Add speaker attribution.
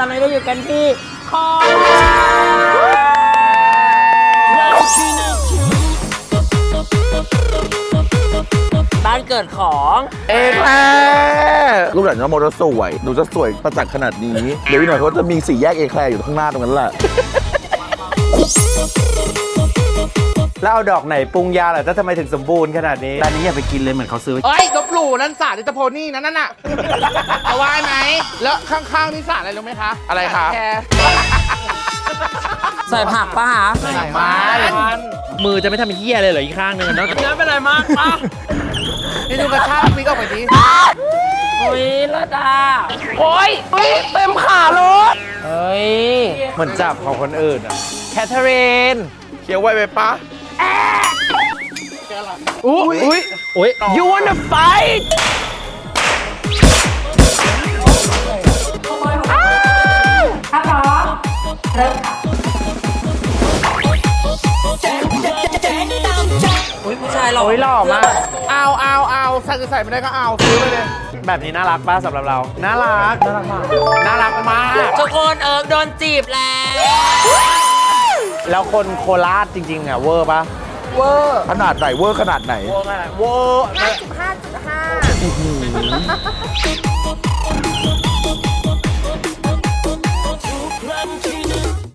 Speaker 1: ตอนนี้เราอยู่กันที่คอบ้านเกิดของ
Speaker 2: เอ๊ะแม่ลูกหลานน้องโมจะสวยหนูจะสวยประจักษ์ขนาดนี้ เดี๋ยวอีกหน่อยเขาจะมีสี่แยกเอแคลร์อยู่ข้างหน้าตรงนั้นแหละ
Speaker 3: แล้วเอาดอกไหนปรุงยาเหรอถ้าทำไมถึงสมบูรณ์ขนาดนี้ร้านนี้อย่าไปกินเลยเหมือนเขาซื้อ
Speaker 4: เอ้ยลบหลู่นั่นสารนิตโพนี่นั่นน่ะเอาไว้ไหมแล้วข้างๆนี่สารอะไรรู้ไหมคะ อะไรคะ
Speaker 1: ใส่ผักปะคะ
Speaker 4: ใส่มัน
Speaker 3: มือจะไม่ทำเป็นเหี้ยเลยเหรออีกข้างหนึงอะเนาะ
Speaker 1: เนื้อเป็นไรมากปะ
Speaker 4: นี่ดูกระชากพลิกออกไปดิ
Speaker 1: โอ้ยเลิศอะโอ้ยเฮ้ยเต็มขารถเฮ้ย
Speaker 3: เหมือนจับของคนอื่นอะแคทเธอรีน
Speaker 2: เคี้ยวไว้ไปปะ
Speaker 3: อุ้ยอุ้ยอุ้ย
Speaker 1: you wanna fight
Speaker 5: ถ้าพร้อมเริ่มค่ะ
Speaker 1: อุ้ยผู้ชายหล่อ
Speaker 3: โอ้ยหล่อมาก
Speaker 4: เอาเอาเอาใส่ใส่ไม่ได้ก็เอาซื้อไปเลย
Speaker 3: แบบนี้น่ารักป้าสำหรับเรา น่ารัก น่ารักมาก น่ารักมาก
Speaker 1: ทุกคนเอิร์กโดนจีบแล้ว
Speaker 3: แล้วคนโคราชจริงๆอะเวอร์ปะ
Speaker 2: ขนาดไหนเวอร์ขนาดไหน
Speaker 3: เวอร์ขนาดเวอร์
Speaker 5: 55.5